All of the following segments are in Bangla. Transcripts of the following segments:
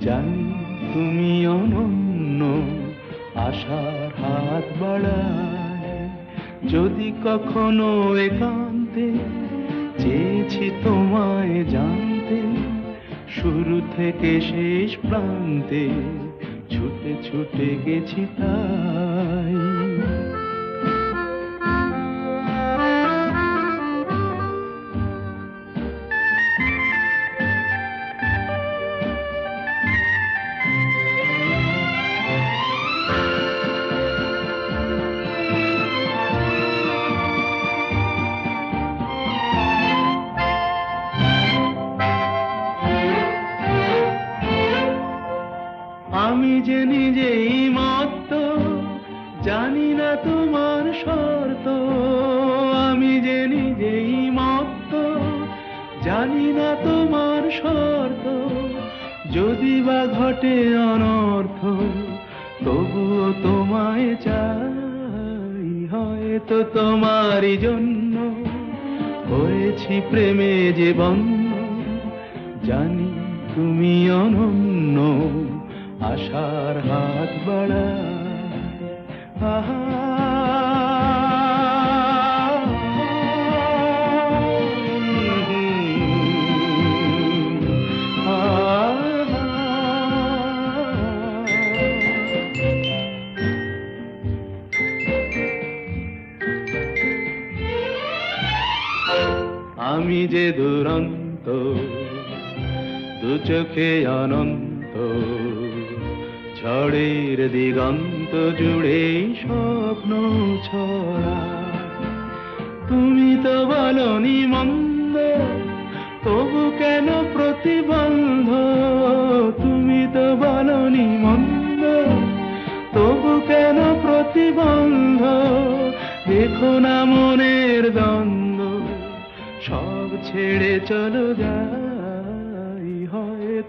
জানি তুমি অনন্য আশার হাত বাড়ায়। যদি কখনো একান্তে চেয়েছি তোমায় জানতে, শুরু থেকে শেষ প্রান্তে ছুটে ছুটে গেছি তাই। জানি না তোমার শর্ত, যদি বা ঘটে অনর্থ, তবুও তোমায় চাই। হয়তো তোমারই জন্য হয়েছি প্রেমে যে বন্য জানি তুমি অনন্য, আশার হাত বাড়া আহা চোখে অনন্ত ঝড়ের দিগন্ত জুড়ে স্বপ্ন ছড়া। তুমি তো বলনি মন্দ, তবু কেন প্রতিবন্ধ? তুমি তো বলনি মন্দ, তবু কেন প্রতিবন্ধ? দেখো না মনের দ্বন্দ্ব, সব ছেড়ে চলো যাই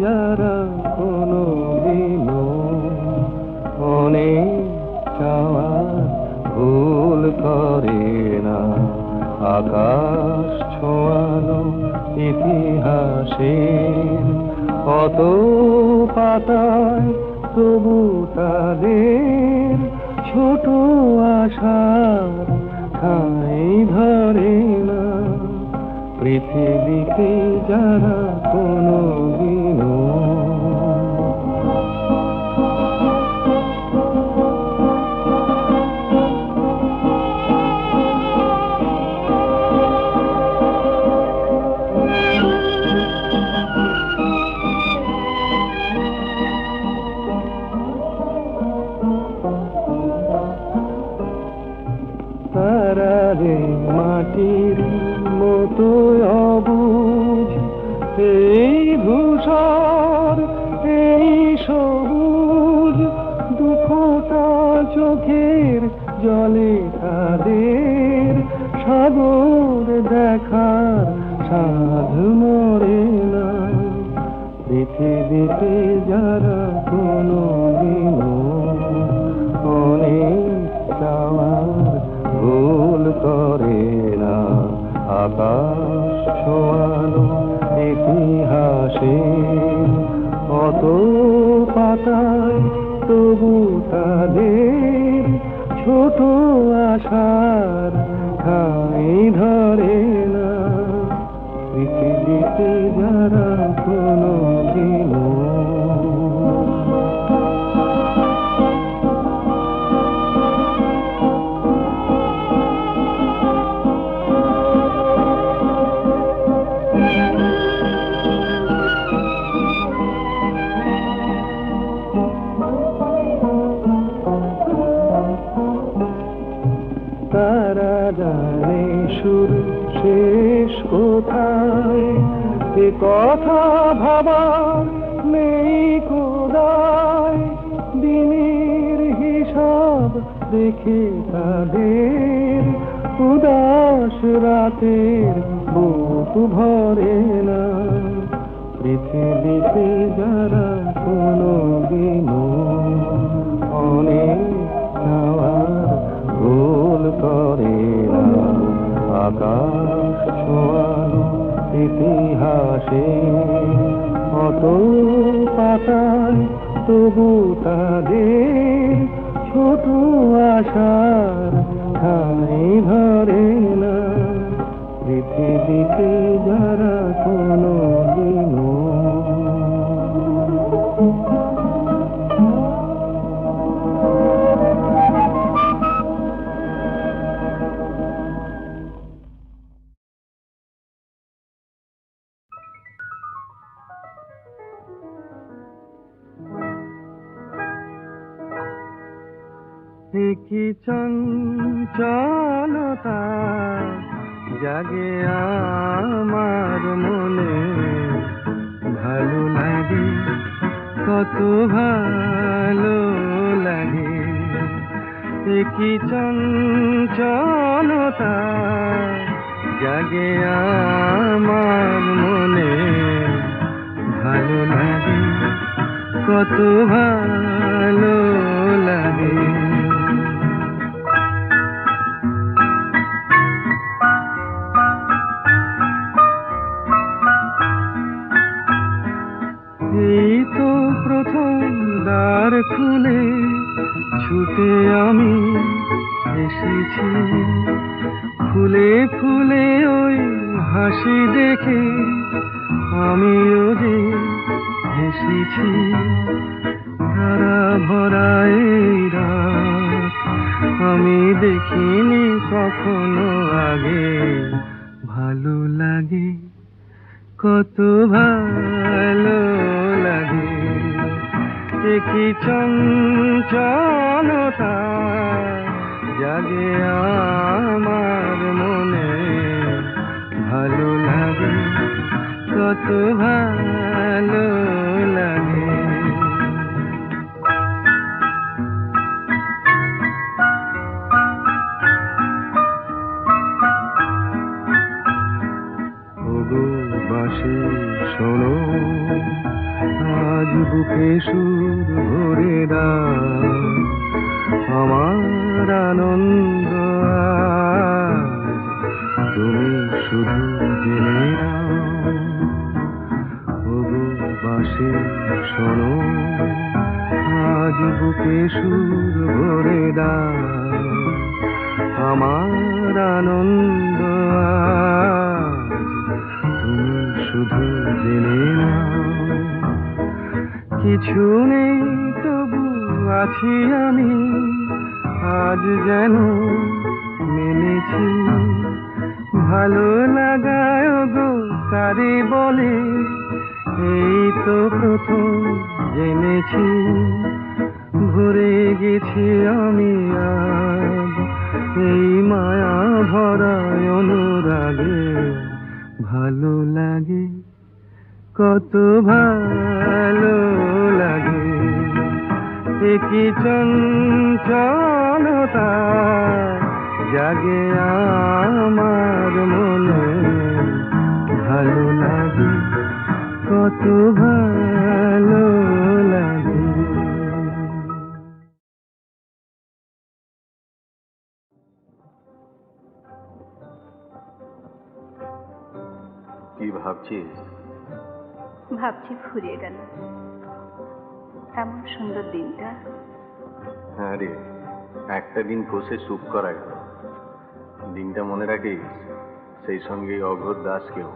যারা কোনো দিনও অনেক চাওয়ার ভুল করে না। আকাশ ছোঁয়ানো ইতিহাসের কত পাতায় তবু তাদের ছোট আশার ঠাঁই ধরে না। পৃথিবীতে যারা সাধু মরে না। পৃথিবীতে যারা কি চঞ্চলতা জাগে আমার মনে। ভালো লাগে, কত ভালো লাগে। কি চঞ্চলতা জাগে আমার মনে। ভালো লাগে, কত ভালো লাগে। চঞ্চলতা জাগে আমার মনে। ভালো লাগে কত ভালো লাগে। বুকে সুর ভরে দাও আমার আনন্দ তুমি শুধু জেনে নাও। বাসে শোনো, আজ বুকে সুর ভরে দাও আমার আনন্দ তুমি শুধু জেনে নাও। কিছু নেই, তবু আছি আমি। আজ যেন মেনেছি। ভালো লাগায় গো কারে বলে। এই তো প্রথম জেনেছি। ভরে গেছি আমি আজ। এই মায়া ভরা অনুরাগে। ভালো লাগে। কত ভালো লাগে। কি চঞ্চলতা জাগে আমার মনে। ভালো লাগে, কত ভালো লাগে। কি ভাবছিস? ভাবছি ফুরিয়ে গেল। এমন সুন্দর দিনটা। হ্যাঁ রে, একটা দিন বসে সুখ করা গেল। দিনটা মনে রাখিস? সেই সঙ্গে অঘোর দাসকেও।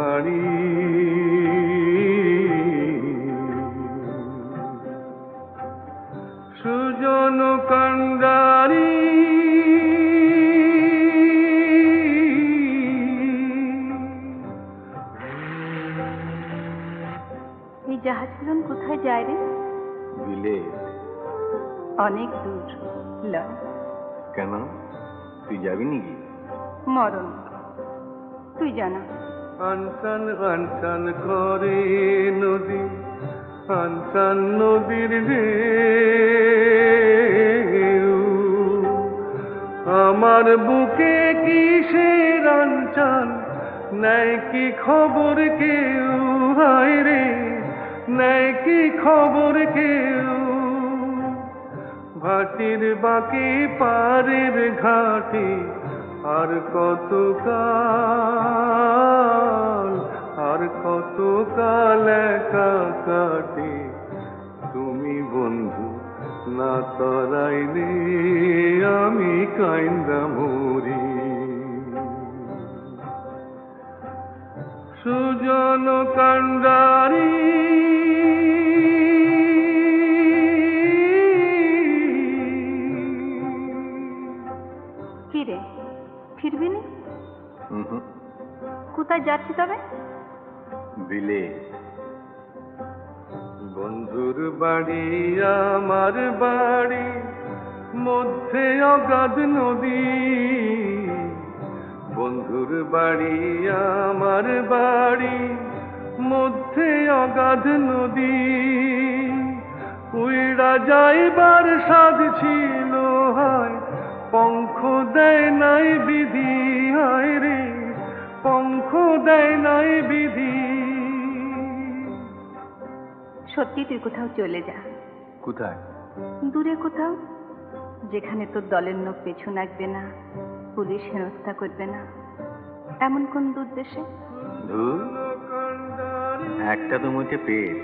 পাড়ি সুজন কান্ডারি। এই জাহাজগুলো কোথায় যায় রে? বিলে অনেক দূর। লয় কেন? তুই যাবি নাকি? মরণ। তুই জানা। আনচান আনচান করে নদী, আনচান নদীর আমার বুকে কি কিসের আনচান নাই কি খবর কেউ? হায় রে নাই কি খবর কেউ? ভাটির বাকি পারের ঘাটে আর কত কাল আর কত কাল একা কাটে? তুমি বন্ধু, না তরাইলে আমি কাইন্দা মরি। সুজন কান্ডারি কোথায় যাচ্ছি তবে? বিলে বন্ধুর বাড়ি, আমার বাড়ি, মধ্যে অগাধ নদী। বন্ধুর বাড়ি, আমার বাড়ি, মধ্যে অগাধ নদী। উইরা যাইবার সাধ ছিল, হয়, পঙ্খ দেয় নাই বিধি, হায় রে। দেয় নাই বিধি। সত্যি তুই কোথাও চলে যা। কোথায়? দূরে কোথাও যেখানে তোর দলের লোক পেছু লাগবে না পুলিশ হেনস্থা করবে না। এমন কোন দূর দেশে ধুর একটা তো মুখে পেট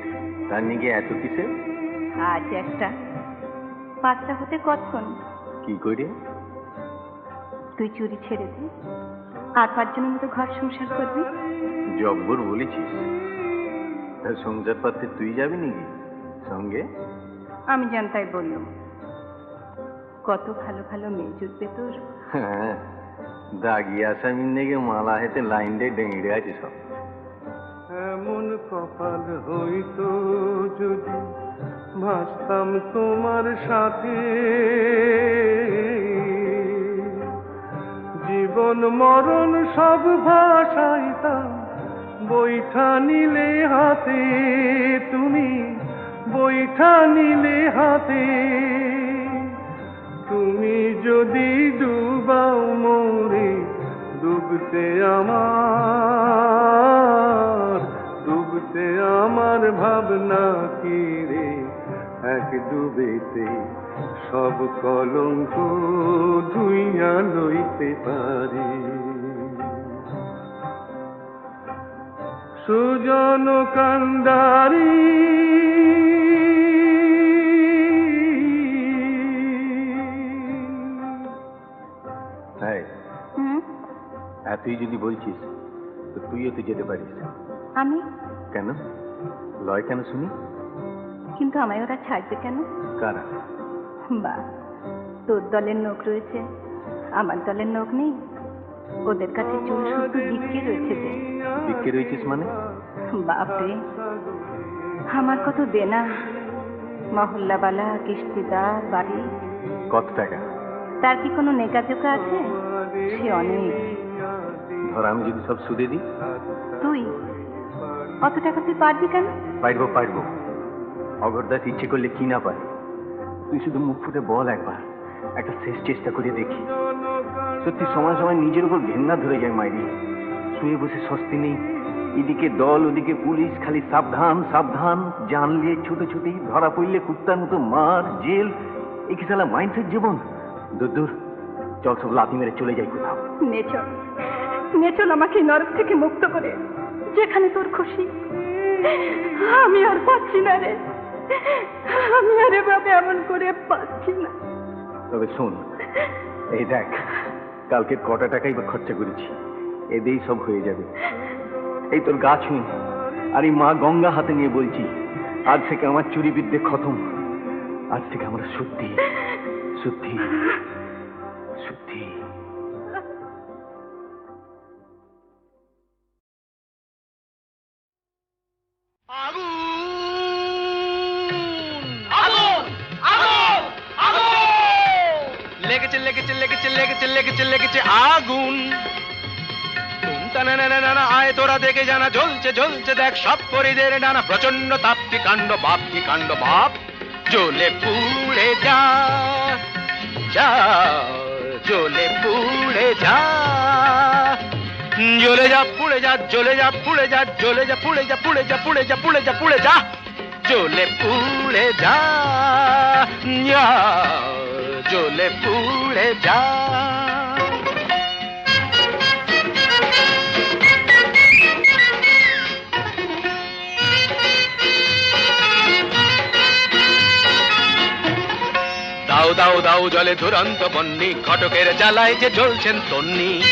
তার নিকে এত কিসে আজ একটা। পাঁচটা হতে কতক্ষণ? কি করে? তুই চুরি ছেড়ে দে। আর পাঁচজনের মতো ঘর সংসার করবি? জব্বর বলেছিস। তা সংসার পাতে তুই যাবি নাকি? সঙ্গে? আমি জানতাই বললুম। কত ভালো ভালো মেয়ে জুটবে তোর। হ্যাঁ দাগি আসামির নেগে মালা হেতে লাইন দিয়ে ডেঙড়ে আছে সব। এমন কপাল হইতো যদি ভাসতাম তোমার সাথে। জীবন মরণ সব ভাষাইতাম বৈঠা নিলে হাতে তুমি, বৈঠা নিলে হাতে। তুমি যদি ডুবাও মোরে, ডুবতে আমার ডুবতে আমার ভাবনা কি রে? এক ডুবেতে সব কলঙ্ক ধুইয়া লইতে পারি। সুজন কান্ডারি হ্যাঁ হুম? এতই যদি বলছিস তো তুইও তো যেতে পারিস। আমি? কেন? লয় কেন শুনি? কিন্তু আমায় ওরা ছাড়বে কেন? কারা? বা তোর দলের লোক রয়েছে। আমার দলের লোক নেই। ওদের কাছে চুল শুধু বিক্রি রয়েছে যে। বিক্রি রয়েছিস মানে? বাপরে আমার কত দেনা। মহল্লাবালা কিস্তিদার বাড়ি। কত টাকা? তার কি কোনো নেকাজোকা আছে? সে অনেক। ধর আমি যদি সব সুদে দিই। তুই? অত টাকা তুই পারবি কেন? পারব পারব অগরদাস ইচ্ছে করলে কি না পারে? তুই শুধু মুখ ফুটে বল একবার। একটা শেষ চেষ্টা করে দেখি। সত্যি সময় সময় নিজের উপর ঘেন্না ধরে যায় মাইরি। শুয়ে বসে স্বস্তি নেই। এদিকে দল, ওদিকে পুলিশ, খালি সাবধান সাবধান। জানলে ছুটোছুটি ধরা পড়লে কুত্তার মতো মার, জেল। এই কি সালা মাইন্ডসেট জীবন। দূর দূর। চল সব লাথি মেরে চলে যাই কোথাও। নেচল আমাকে নরক থেকে মুক্ত করে। যেখানে তোর খুশি। আমি আর পাচ্ছি না রে। আমি আর এভাবে এমন করে পাচ্ছি না। তবে শোন, এই দেখ, কালকে কটা টাকাই বা খরচা করেছি, এদেই সব হয়ে যাবে। এই তোর গা ছুঁই, আর মা গঙ্গা হাতে নিয়ে বলছি, আজ থেকে আমার চুরি বিদ্যে খতম, আজ থেকে আমরা সত্যি সত্যি সত্যি। লেগেছে লেগেছে লেগেছে লেগেছে লেগেছে লেগেছে আগুন। আয় তোরা দেখে জানা জ্বলছে জ্বলছে দেখ সব পরিদের ডানা প্রচণ্ড তাপ কি কাণ্ড বাপ কি কাণ্ড বাপ জ্বলে পুড়ে যা যা জ্বলে পুড়ে যা। জ্বলে যা পুড়ে যা জ্বলে যা পুড়ে যা জ্বলে যা পুড়ে যা পুড়ে যা পুড়ে যা পুড়ে যা পুড়ে যা জ্বলে পুড়ে যা যা, জ্বলে পুড়ে যা। দাও দাও দাও জলে দুরন্ত বন্নি ঘটকের জ্বালায় যে জ্বলছেন তন্নি।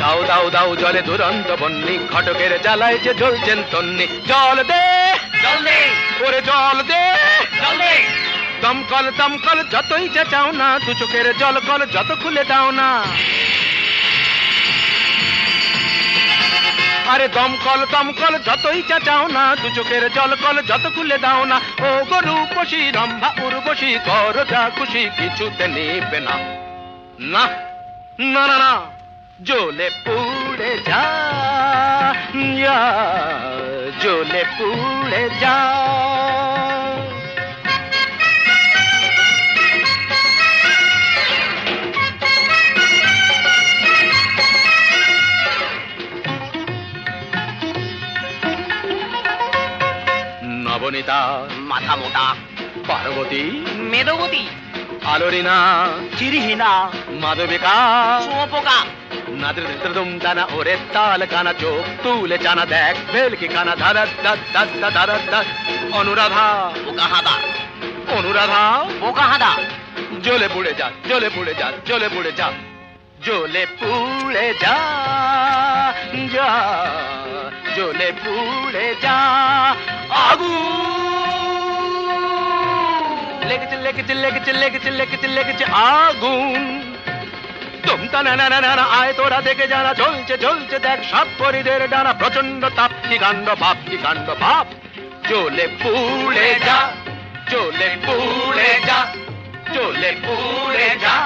দাও দাও দাও জলে দুরন্ত বন্নি ঘটকের জ্বালায় যে জ্বলছেন তন্নি। জল দে! জল দে! ওরে জল দে। দমকল দমকল যতই চেঁচাও না দু চোখের জল কল যত খুলে দাও না। আরে দমকল দমকল যতই চেঁচাও না দু চোখের জল কল যত খুলে দাও না। ও গরু পশি রম্ভা উর্বশী কর যা খুশি কিছুতে নেবে না না না না। না জ্বলে পুড়ে যা জ্বলে পুড়ে যা। নবনীতা মাথা মোটা পার্বতী মেদবতী। আলোরিনা চিরিহীনা মাধবিকা শুয়োপোকা নাদ্রদম দানা ওরে তাল কানা চোখ তুলে জানা দেখ ভেলকি কানা ধারা ধার ধারা ধার অনুরাধা বোকা হাদা অনুরাধা বোকা হাদা জ্বলে পুড়ে যা জ্বলে পুড়ে যা জ্বলে পুড়ে যা জ্বলে পুড়ে যা যা জ্বলে পুড়ে যা আগুন লেগেছে লেগেছে লেগেছে লেগেছে লেগেছে লেগেছে আগুন। তুমতা না না না না আয় তোরা দেখে যারা জ্বলছে জ্বলছে, দেখ সব পরিদের ডানা প্রচণ্ড তাপ কি কাণ্ড কি কাণ্ড বাপ জ্বলে পুড়ে যা, জ্বলে পুড়ে যা, জ্বলে পুড়ে যা।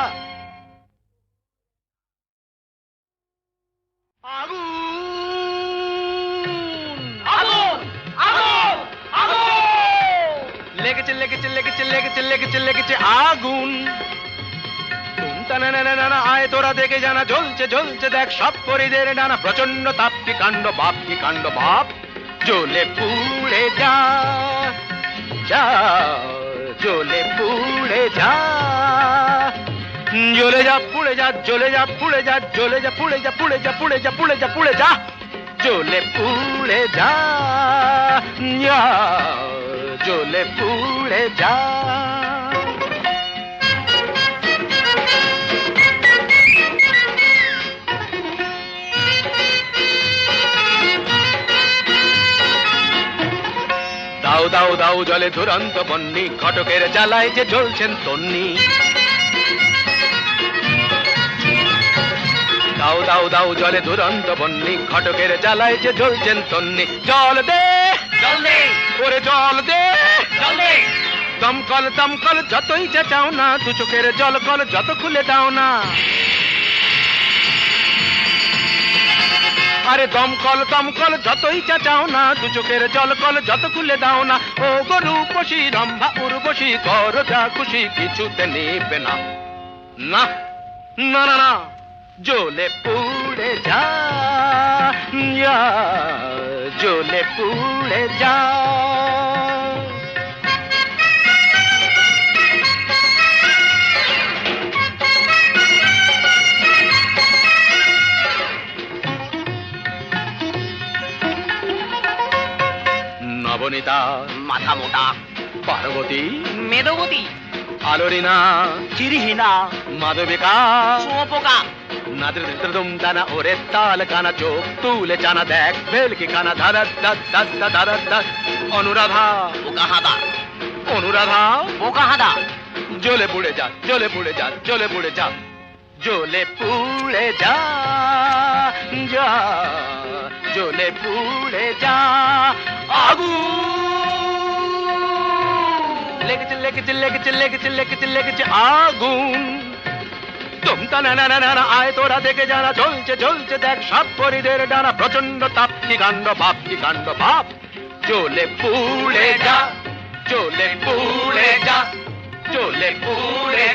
আগুন। লেগেছে লেগেছে লেগেছে লেগেছে লেগেছে লেগেছে আগুন। আয় তোরা দেখে জানা জ্বলছে জ্বলছে দেখ সব পরিদের ডানা প্রচণ্ড তাপ কি কাণ্ড বাপ কি কাণ্ড বাপ। জ্বলে পুড়ে যা যা জ্বলে পুড়ে যা। জ্বলে যা পুড়ে যা জ্বলে যা পুড়ে যা জ্বলে যা পুড়ে যা পুড়ে যা পুড়ে যা পুড়ে যা পুড়ে যা। জ্বলে পুড়ে যা যা, জ্বলে পুড়ে যা। দাও দাও দাও জলে দুরন্ত বন্নি ঘটকের জ্বালায় যে জ্বলছেন তন্নি। দাও দাও দাও জলে দুরন্ত বন্নি ঘটকের জ্বালায় যে জ্বলছেন তন্নি। জল দে! জল দে! ওরে জল দে। দমকল দমকল যতই চেঁচাও না দু চোখের জল কল যত খুলে দাও না। আরে দমকল দমকল যতই চাচাও না দু চোখের জল কল যত খুলে দাও না। ও গরু পশি রম্ভা উর্বশী কর যা খুশি কিছুতে নেবে না। না না না জ্বলে পুড়ে যা ইয়া, জ্বলে পুড়ে যা। নবনীতা মাথা মোটা পার্বতী মেদবতী। আলোরিনা চিরিহীনা মাধবিকা। শুয়োপোকা। নাদ্রদম দানা ওরে তাল কানা চোখ তুলে জানা দেখ ভেলকি কানা ধারা দাদ দাদ দাদ ধারা দাদ অনুরাধা বোকা হাদা অনুরাধা বোকা হাদা জ্বলে পুড়ে যা জ্বলে পুড়ে যা জ্বলে পুড়ে যা জ্বলে পুড়ে যা যা জ্বলে পুড়ে যা আগুন লেগেছে লেগেছে লেগেছে লেগেছে লেগেছে লেগেছে আগুন তুম না না না না আয় তোরা দেখে জানা চলছে চলছে দেখ সব পরিদের ডানা প্রচণ্ড তাপ। কি কাণ্ড কি কাণ্ড বাপ চলে পুড়ে যা চলে পুড়ে যা চলে পুড়ে